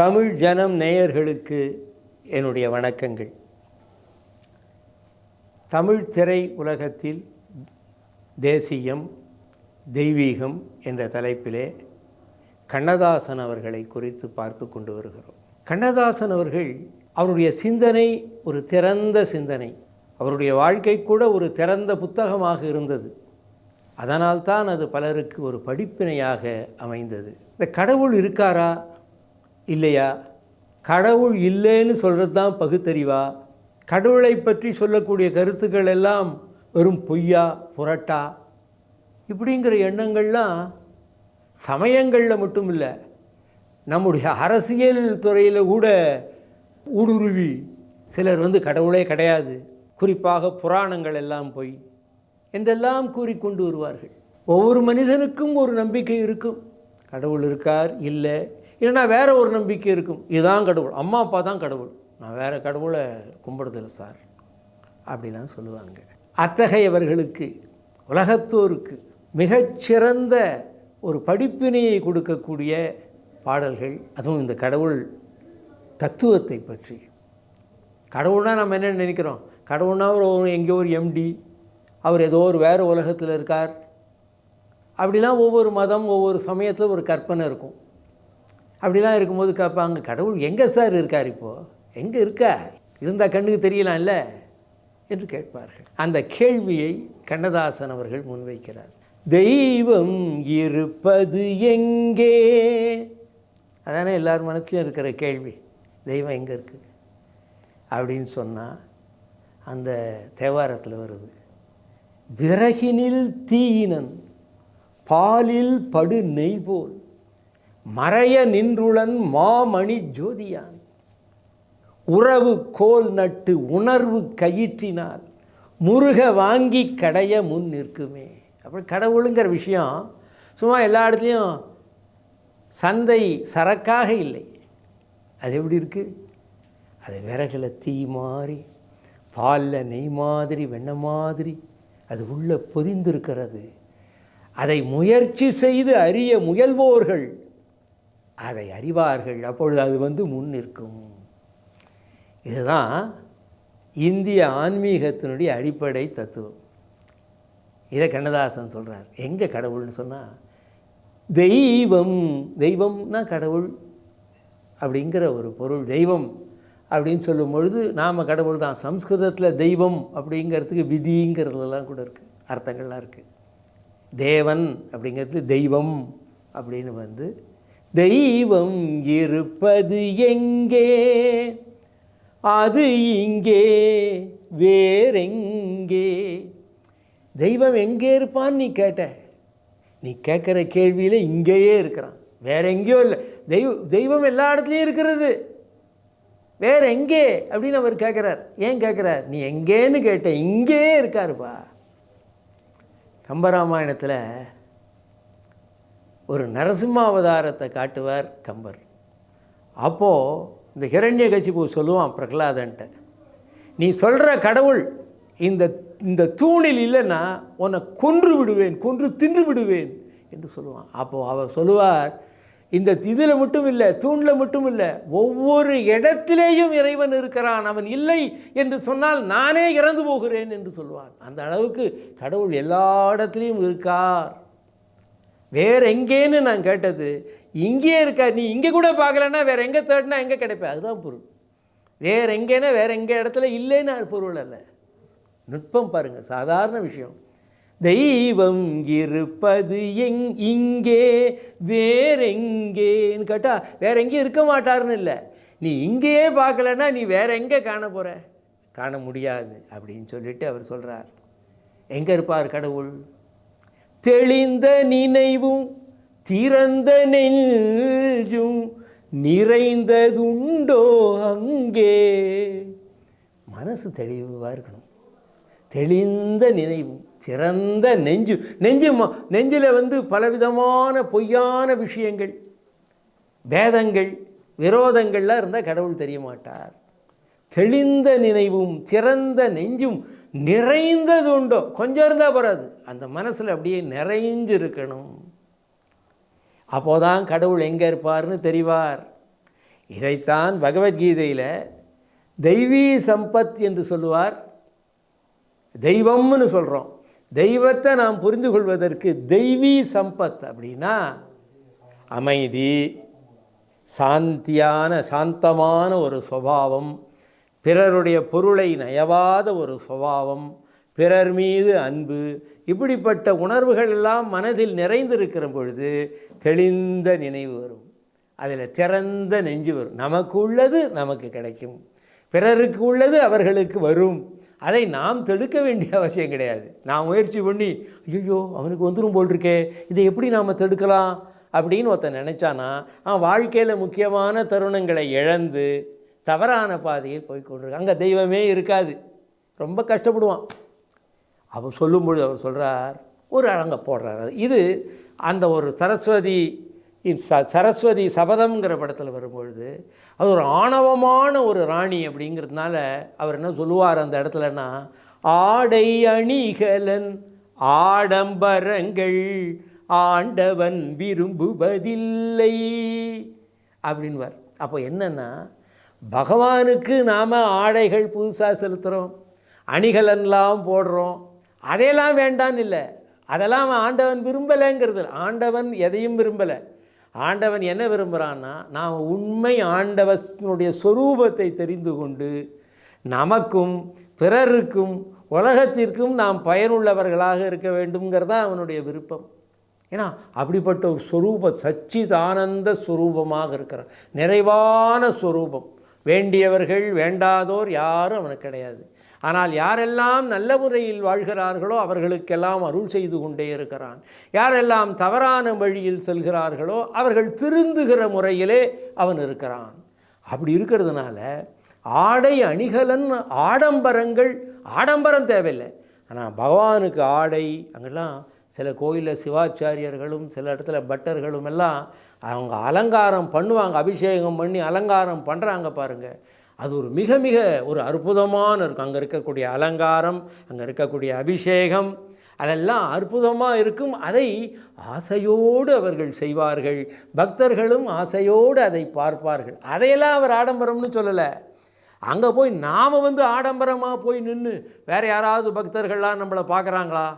தமிழ் ஜனம் நேயர்களுக்கு என்னுடைய வணக்கங்கள். தமிழ் திரை உலகத்தில் தேசியம் தெய்வீகம் என்ற தலைப்பிலே கண்ணதாசன் அவர்களை குறித்து பார்த்து கொண்டு வருகிறோம். கண்ணதாசன் அவர்கள் அவருடைய சிந்தனை ஒரு திறந்த சிந்தனை. அவருடைய வாழ்க்கை கூட ஒரு திறந்த புத்தகமாக இருந்தது. அதனால்தான் அது பலருக்கு ஒரு படிப்பினையாக அமைந்தது. இந்த கடவுள் இருக்காரா? இல்லையா? கடவுள் இல்லைன்னு சொல்கிறது தான் பகுத்தறிவா? கடவுளை பற்றி சொல்லக்கூடிய கருத்துக்கள் எல்லாம் வெறும் பொய்யா புரட்டா? இப்படிங்கிற எண்ணங்கள்லாம் சமயங்களில் மட்டும் இல்லை நம்முடைய அரசியல் துறையில் கூட ஊடுருவி சிலர் வந்து கடவுளே கிடையாது. குறிப்பாக புராணங்கள் எல்லாம் பொய் என்றெல்லாம் கூறிக்கொண்டு வருவார்கள். ஒவ்வொரு மனிதனுக்கும் ஒரு நம்பிக்கை இருக்கும். கடவுள் இருக்கார் இல்லை இல்லைன்னா வேறு ஒரு நம்பிக்கை இருக்கும்? இதுதான் கடவுள். அம்மா அப்பா தான் கடவுள். நான் வேறு கடவுளை கும்பிடுதில்லை சார். அப்படிலாம் சொல்லுவாங்க. அத்தகையவர்களுக்கு உலகத்தோருக்கு மிகச்சிறந்த ஒரு படிப்பினையை கொடுக்கக்கூடிய பாடல்கள் அதுவும் இந்த கடவுள் தத்துவத்தை பற்றி. கடவுள்னா நம்ம என்ன நினைக்கிறோம்? கடவுள்னா ஒரு எங்கேயோ ஒரு எம்டி அவர் ஏதோ ஒரு வேறு உலகத்தில் இருக்கார். அப்படிலாம் ஒவ்வொரு மதம் ஒவ்வொரு சமயத்தில் ஒரு கற்பனை இருக்கும். அப்படிலாம் இருக்கும்போது கேட்பாங்க கடவுள் எங்கே சார் இருக்கார் இப்போது எங்கே இருக்கார்? இருந்தால் கண்ணுக்கு தெரியலாம் இல்லை என்று கேட்பார்கள். அந்த கேள்வியை கண்ணதாசன் அவர்கள் முன்வைக்கிறார். தெய்வம் இருப்பது எங்கே? அதானே எல்லார் மனசுலையும் இருக்கிற கேள்வி. தெய்வம் எங்கே இருக்குது அப்படின்னு சொன்னால் அந்த தேவாரத்தில் வருது. விறகினில் தீயினன் பாலில் படு நெய் போல் மறைய நின்றுளன் மாமணி ஜோதியான். உறவு கோல் நட்டு உணர்வு கயிற்றினால் முருக வாங்கி கடைய முன் நிற்குமே. அப்படி கடவுளுங்கிற விஷயம் சும்மா எல்லா இடத்துலையும் சந்தை சரக்காக இல்லை. அது எப்படி இருக்குது அது விறகில் தீ மாறி பாலில் நெய் மாதிரி வெண்ணெய் மாதிரி அது உள்ளே பொதிந்திருக்கிறது. அதை முயற்சி செய்து அறிய முயல்வோர்கள் அதை அறிவார்கள். அப்பொழுது அது வந்து முன் நிற்கும். இதுதான் இந்திய ஆன்மீகத்தினுடைய அடிப்படை தத்துவம். இதை கண்ணதாசன் சொல்கிறார் எங்கே கடவுள்னு சொன்னால் தெய்வம் தெய்வம்னா கடவுள் அப்படிங்கிற ஒரு பொருள். தெய்வம் அப்படின்னு சொல்லும் பொழுது நாம் கடவுள் தான். சம்ஸ்கிருதத்தில் தெய்வம் அப்படிங்கிறதுக்கு விதிங்கிறதுலாம் கூட இருக்குது அர்த்தங்கள்லாம் இருக்குது தேவன் அப்படிங்கிறது தெய்வம் அப்படின்னு வந்து தெய்வம் இருப்பது எங்கே? அது இங்கே வேறெங்கே? தெய்வம் எங்கே இருப்பான்னு நீ கேட்ட. நீ கேட்குற கேள்வியில் இங்கேயே இருக்கிறான். வேற எங்கேயோ இல்லை. தெய்வ தெய்வம் எல்லா இடத்துலையும் இருக்கிறது. வேற எங்கே? அப்படின்னு அவர் கேட்குறார். ஏன் கேட்குறார்? நீ எங்கேன்னு கேட்ட. இங்கேயே இருக்காருப்பா. கம்பராமாயணத்தில் ஒரு நரசிம்மாவதாரத்தை காட்டுவார் கம்பர். அப்போது இந்த ஹிரண்ய கசிபு சொல்லுவான் பிரகலாதன்ட்ட நீ சொல்கிற கடவுள் இந்த இந்த தூணில் இல்லைன்னா உன்னை கொன்று விடுவேன் கொன்று தின்று விடுவேன் என்று சொல்லுவான். அப்போது அவர் சொல்லுவார் இந்த இதில் மட்டும் இல்லை தூணில் மட்டும் இல்லை ஒவ்வொரு இடத்திலேயும் இறைவன் இருக்கிறான் அவன் இல்லை என்று சொன்னால் நானே இறந்து போகிறேன் என்று சொல்வான் அந்த அளவுக்கு கடவுள் எல்லா இடத்துலையும் இருக்கார். வேற எங்கேன்னு நான் கேட்டது இங்கேயே இருக்கா நீ இங்கே கூட பார்க்கலன்னா வேற எங்கே தேடினா எங்கே கிடைப்பேன் அதுதான் பொருள். வேற எங்கேனா வேற எங்கே இடத்துல இல்லைன்னு பொருள் அல்ல. நுட்பம் பாருங்கள் சாதாரண விஷயம். தெய்வம் இருப்பது எங் இங்கே வேறெங்கேன்னு கேட்டால் வேற எங்கேயும் இருக்க மாட்டாருன்னு இல்லை. நீ இங்கேயே பார்க்கலன்னா நீ வேற எங்கே காண போகிற காண முடியாது அப்படின்னு சொல்லிட்டு அவர் சொல்கிறார் எங்கே இருப்பார் கடவுள்? தெளிந்த நினைவும் திறந்த நெஞ்சும் நிறைந்ததுண்டோ அங்கே? மனசு தெளிவாக இருக்கணும். தெளிந்த நினைவும் திறந்த நெஞ்சு. நெஞ்சு ம- நெஞ்சில் வந்து பலவிதமான பொய்யான விஷயங்கள் பேதங்கள் விரோதங்கள்லாம் இருந்தால் கடவுள் தெரிய மாட்டார். தெளிந்த நினைவும் திறந்த நெஞ்சும் நிறைந்தது உண்டோ கொஞ்சம் இருந்தால் போகாது அந்த மனசில் அப்படியே நிறைஞ்சு இருக்கணும் அப்போதான் கடவுள் எங்கே இருப்பார்னு தெரிவார். இதைத்தான் பகவத்கீதையில் தெய்வீ சம்பத் என்று சொல்லுவார். தெய்வம்னு சொல்கிறோம் தெய்வத்தை நாம் புரிந்து கொள்வதற்கு தெய்வீ சம்பத் அப்படின்னா அமைதி சாந்தியான சாந்தமான ஒரு சுபாவம். பிறருடைய பொருளை நயவாத ஒரு சுபாவம் பிறர் மீது அன்பு இப்படிப்பட்ட உணர்வுகள் எல்லாம் மனதில் நிறைந்திருக்கிற பொழுது தெளிந்த நினைவு வரும். அதில் திறந்த நெஞ்சு வரும். நமக்கு உள்ளது நமக்கு கிடைக்கும். பிறருக்கு உள்ளது அவர்களுக்கு வரும். அதை நாம் தடுக்க வேண்டிய அவசியம் கிடையாது. நான் முயற்சி பண்ணி ஐயோ அவனுக்கு வந்துடும் போல் இருக்கே இதை எப்படி நாம் தடுக்கலாம்? அப்படின்னு ஒருத்தன் நினச்சானா அவன் வாழ்க்கையில் முக்கியமான தருணங்களை இழந்து தவறான பாதையில் போய் கொண்டிருக்கான் அங்கே தெய்வமே இருக்காது. ரொம்ப கஷ்டப்படுவான். அவர் சொல்லும்பொழுது அவர் சொல்கிறார் ஒரு அழங்க போடுறார். இது அந்த ஒரு சரஸ்வதி ச சரஸ்வதி சபதம்ங்கிற படத்தில் வரும்பொழுது அது ஒரு ஆணவமான ஒரு ராணி அப்படிங்கிறதுனால அவர் என்ன சொல்லுவார் அந்த இடத்துலன்னா ஆடை அணிகலன் ஆடம்பரங்கள் ஆண்டவன் விரும்புவதில்லை. அப்படின்வார் அப்போ என்னென்னா பகவானுக்கு நாம் ஆடைகள் புதுசாக செலுத்துகிறோம் அணிகலன்லாம் போடுறோம். அதையெல்லாம் வேண்டான்னு இல்லை. அதெல்லாம் அவன் ஆண்டவன் விரும்பலைங்கிறது. ஆண்டவன் எதையும் விரும்பலை. ஆண்டவன் என்ன விரும்புகிறான்னா நாம் உண்மை ஆண்டவனுடைய சொரூபத்தை தெரிந்து கொண்டு நமக்கும் பிறருக்கும் உலகத்திற்கும் நாம் பயனுள்ளவர்களாக இருக்க வேண்டும்ங்கிறது தான் அவனுடைய விருப்பம். ஏன்னா அப்படிப்பட்ட ஒரு ஸ்வரூப சச்சிதானந்த ஸ்வரூபமாக இருக்கிறான். நிறைவான ஸ்வரூபம் வேண்டியவர்கள் வேண்டாதோர் யாரும் அவனுக்கு கிடையாது. ஆனால் யாரெல்லாம் நல்ல முறையில் வாழ்கிறார்களோ அவர்களுக்கெல்லாம் அருள் செய்து கொண்டே இருக்கிறான். யாரெல்லாம் தவறான வழியில் செல்கிறார்களோ அவர்கள் திருந்துகிற முறையிலே அவன் இருக்கிறான். அப்படி இருக்கிறதுனால ஆடை அணிகலன் ஆடம்பரங்கள் ஆடம்பரம் தேவையில்லை. ஆனால் பகவானுக்கு ஆடை அங்கெல்லாம் சில கோயிலில் சிவாச்சாரியர்களும் சில இடத்துல பட்டர்களும் எல்லாம் அவங்க அலங்காரம் பண்ணுவாங்க அபிஷேகம் பண்ணி அலங்காரம் பண்ணுறாங்க பாருங்கள் அது ஒரு மிக மிக ஒரு அற்புதமான இருக்கும். அங்கே இருக்கக்கூடிய அலங்காரம் அங்கே இருக்கக்கூடிய அபிஷேகம் அதெல்லாம் அற்புதமாக இருக்கும். அதை ஆசையோடு அவர்கள் செய்வார்கள். பக்தர்களும் ஆசையோடு அதை பார்ப்பார்கள். அதையெல்லாம் அவர் ஆடம்பரம்னு சொல்லலை. அங்கே போய் நாம் வந்து ஆடம்பரமாக போய் நின்று வேறு யாராவது பக்தர்கள்லாம் நம்மளை பார்க்குறாங்களா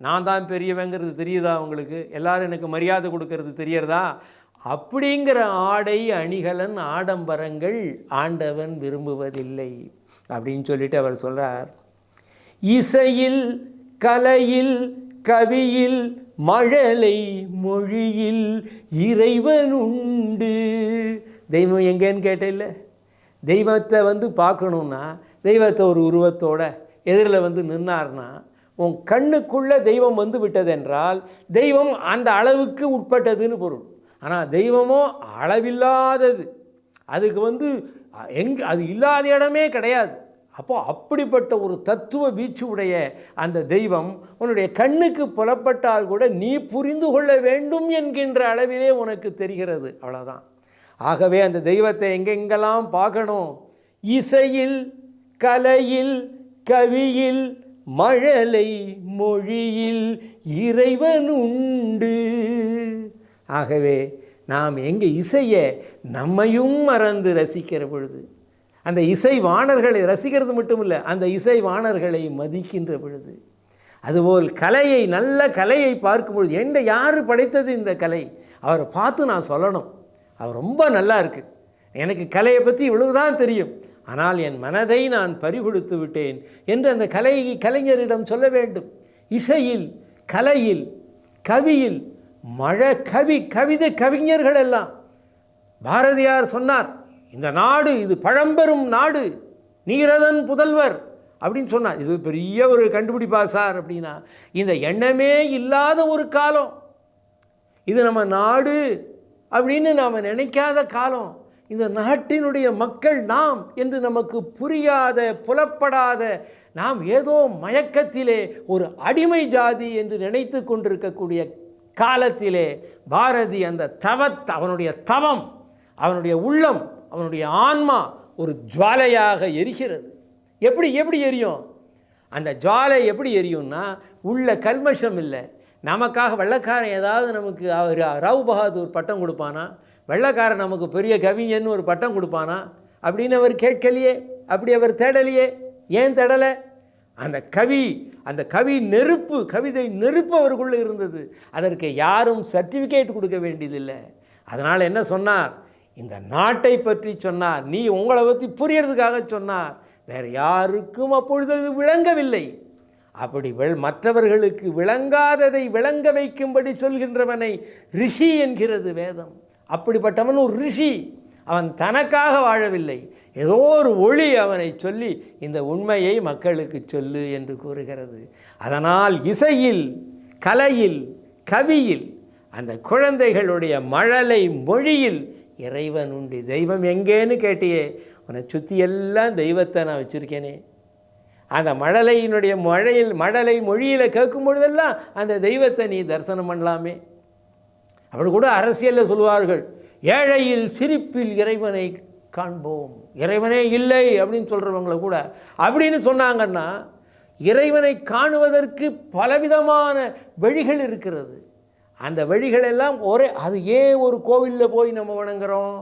நான் தான் பெரியவங்கிறது தெரியுதா உங்களுக்கு? எல்லோரும் எனக்கு மரியாதை கொடுக்கறது தெரியறதா? அப்படிங்கிற ஆடை அணிகலன் ஆடம்பரங்கள் ஆண்டவன் விரும்புவதில்லை. அப்படின்னு சொல்லிட்டு அவர் சொல்கிறார் இசையில் கலையில் கவியில் மழலை மொழியில் இறைவன் உண்டு. தெய்வம் எங்கேன்னு கேட்டில்ல? தெய்வத்தை வந்து பார்க்கணுன்னா தெய்வத்தை ஒரு உருவத்தோட எதிரில் வந்து நின்னார்னா உன் கண்ணுக்குள்ளே தெய்வம் வந்து விட்டதென்றால் தெய்வம் அந்த அளவுக்கு உட்பட்டதுன்னு பொருள். ஆனால் தெய்வமோ அளவில்லாதது. அதுக்கு வந்து எங் அது இல்லாத இடமே கிடையாது. அப்போது அப்படிப்பட்ட ஒரு தத்துவ வீச்சு உடைய அந்த தெய்வம் உன்னுடைய கண்ணுக்கு புலப்பட்டால் கூட நீ புரிந்து கொள்ள வேண்டும் என்கின்ற அளவிலே உனக்கு தெரிகிறது. அவ்வளோதான் ஆகவே அந்த தெய்வத்தை எங்கெங்கெல்லாம் பார்க்கணும்? இசையில் கலையில் கவியில் மழலை மொழியில் இறைவன் உண்டு. ஆகவே நாம் எங்கே இசையை நம்மையும் மறந்து ரசிக்கிற பொழுது அந்த இசை வாணர்களை ரசிக்கிறது மட்டும் இல்லை அந்த இசை வாணர்களை மதிக்கின்ற பொழுது அதுபோல் கலையை நல்ல கலையை பார்க்கும்பொழுது எந்த யார் படைத்தது இந்த கலை? அவரை பார்த்து நான் சொல்லணும். அவர் ரொம்ப நல்லா இருக்குது எனக்கு கலையை பற்றி இவ்வளவுதான் தெரியும். ஆனால் என் மனதை நான் பறிகொடுத்து விட்டேன் என்று அந்த கலை கலைஞரிடம் சொல்ல வேண்டும். இசையில் கலையில் கவியில் மழை கவி கவிதை கவிஞர்கள் எல்லாம் பாரதியார் சொன்னார் இந்த நாடு இது பழம்பெரும் நாடு நீரதன் புதல்வர் அப்படின்னு சொன்னார். இது பெரிய ஒரு கண்டுபிடிப்பா சார் அப்படின்னா இந்த எண்ணமே இல்லாத ஒரு காலம். இது நம்ம நாடு அப்படின்னு நாம் நினைக்காத காலம். இந்த நாட்டினுடைய மக்கள் நாம் என்று நமக்கு புரியாத புலப்படாத நாம் ஏதோ மயக்கத்திலே ஒரு அடிமை ஜாதி என்று நினைத்து கொண்டிருக்கக்கூடிய காலத்திலே பாரதி அந்த தவத் அவனுடைய தவம் அவனுடைய உள்ளம் அவனுடைய ஆன்மா ஒரு ஜுவாலையாக எரிகிறது. எப்படி எப்படி எரியும்? அந்த ஜுவாலை எப்படி எரியும்னா உள்ள கல்மஷம் இல்லை. நமக்காக வெள்ளக்காரன் ஏதாவது நமக்கு அவர் ரவு பகாதூர் பட்டம் கொடுப்பானா? வெள்ளக்காரன் நமக்கு பெரிய கவிஞன்னு ஒரு பட்டம் கொடுப்பானா? அப்படின்னு அவர் கேட்கலையே அப்படி அவர் தேடலையே. ஏன் தேடலை? அந்த கவி அந்த கவி நெருப்பு கவிதை நெருப்பு அவருக்குள்ளே இருந்தது. அதற்கு யாரும் சர்டிஃபிகேட் கொடுக்க வேண்டியதில்லை. அதனால் என்ன சொன்னார்? இந்த நாட்டை பற்றி சொன்னார். நீ உங்களை பற்றி புரியறதுக்காக சொன்னார். வேறு யாருக்கும் அப்பொழுது அது விளங்கவில்லை. அப்படி வெள் மற்றவர்களுக்கு விளங்காததை விளங்க வைக்கும்படி சொல்கின்றவனை ரிஷி என்கிறது வேதம். அப்படிப்பட்டவன் ஒரு ரிஷி. அவன் தனக்காக வாழவில்லை. ஏதோ ஒரு ஒளி அவனை சொல்லி இந்த உண்மையை மக்களுக்கு சொல்லு என்று கூறுகிறது. அதனால் இசையில் கலையில் கவியில் அந்த குழந்தைகளுடைய மழலை மொழியில் இறைவன் உண்டு. தெய்வம் எங்கேன்னு கேட்டியே உன்னை சுற்றி எல்லாம் தெய்வத்தை நான் வச்சுருக்கேனே. அந்த மழலையினுடைய மழையில் மழலை மொழியில் கேட்கும் பொழுதெல்லாம் அந்த தெய்வத்தை நீ தரிசனம் பண்ணலாமே. அப்படி கூட அரசியலில் சொல்வார்கள் ஏழையில் சிரிப்பில் இறைவனை காண்போம். இறைவனே இல்லை அப்படின்னு சொல்கிறவங்கள கூட அப்படின்னு சொன்னாங்கன்னா இறைவனை காணுவதற்கு பலவிதமான வழிகள் இருக்கிறது. அந்த வழிகளெல்லாம் ஒரே அது ஏன் ஒரு கோவிலில் போய் நம்ம வணங்குறோம்.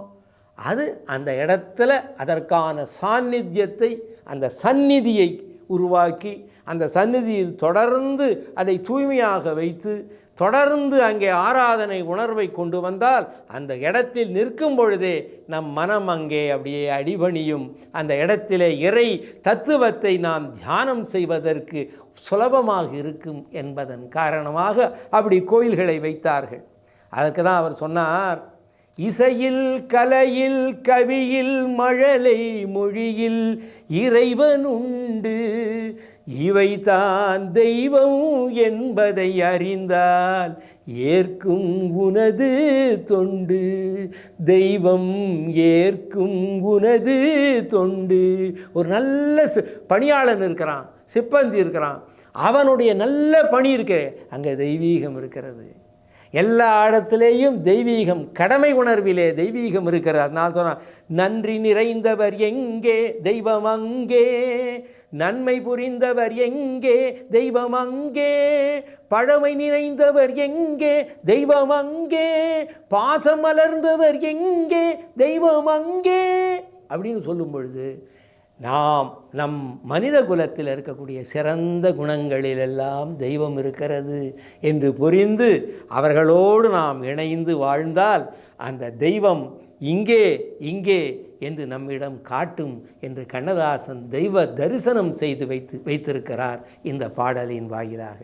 அது அந்த இடத்துல அதற்கான சாநித்தியத்தை அந்த சந்நிதியை உருவாக்கி அந்த சந்நிதியில் தொடர்ந்து அதை தூய்மையாக வைத்து தொடர்ந்து அங்கே ஆராதனை உணர்வை கொண்டு வந்தால் அந்த இடத்தில் நிற்கும் பொழுதே நம் மனம் அங்கே அப்படியே அடிபணியும். அந்த இடத்திலே இறை தத்துவத்தை நாம் தியானம் செய்வதற்கு சுலபமாக இருக்கும் என்பதன் காரணமாக அப்படி கோயில்களை வைத்தார்கள். அதற்கு தான் அவர் சொன்னார் இசையில் கலையில் கவியில் மழலை மொழியில் இறைவன் உண்டு. இவை தான் தெய்வம் என்பதை அறிந்தால் ஏற்கும் உனது தொண்டு. தெய்வம் ஏற்கும் உனது தொண்டு. ஒரு நல்ல பணியாளன் இருக்கிறான் சிப்பந்தி இருக்கிறான். அவனுடைய நல்ல பணி இருக்கு அங்கே தெய்வீகம் இருக்கிறது. எல்லா இடத்துலேயும் தெய்வீகம் கடமை உணர்விலே தெய்வீகம் இருக்கிறது. அதனால் சொன்னான் நன்றி நிறைந்தவர் எங்கே? தெய்வம் அங்கே. நன்மை புரிந்தவர் எங்கே? தெய்வம் அங்கே. பழமை நிறைந்தவர் எங்கே? தெய்வம் அங்கே. பாசம் மலர்ந்தவர் எங்கே? தெய்வம் அங்கே. அப்படின்னு சொல்லும் பொழுது நாம் நம் மனித குலத்தில் இருக்கக்கூடிய சிறந்த குணங்களிலெல்லாம் தெய்வம் இருக்கிறது என்று புரிந்து அவர்களோடு நாம் இணைந்து வாழ்ந்தால் அந்த தெய்வம் இங்கே இங்கே என்று நம்மிடம் காட்டும் என்று கண்ணதாசன் தெய்வ தரிசனம் செய்து வைத்து வைத்திருக்கிறார் இந்த பாடலின் வாயிலாக.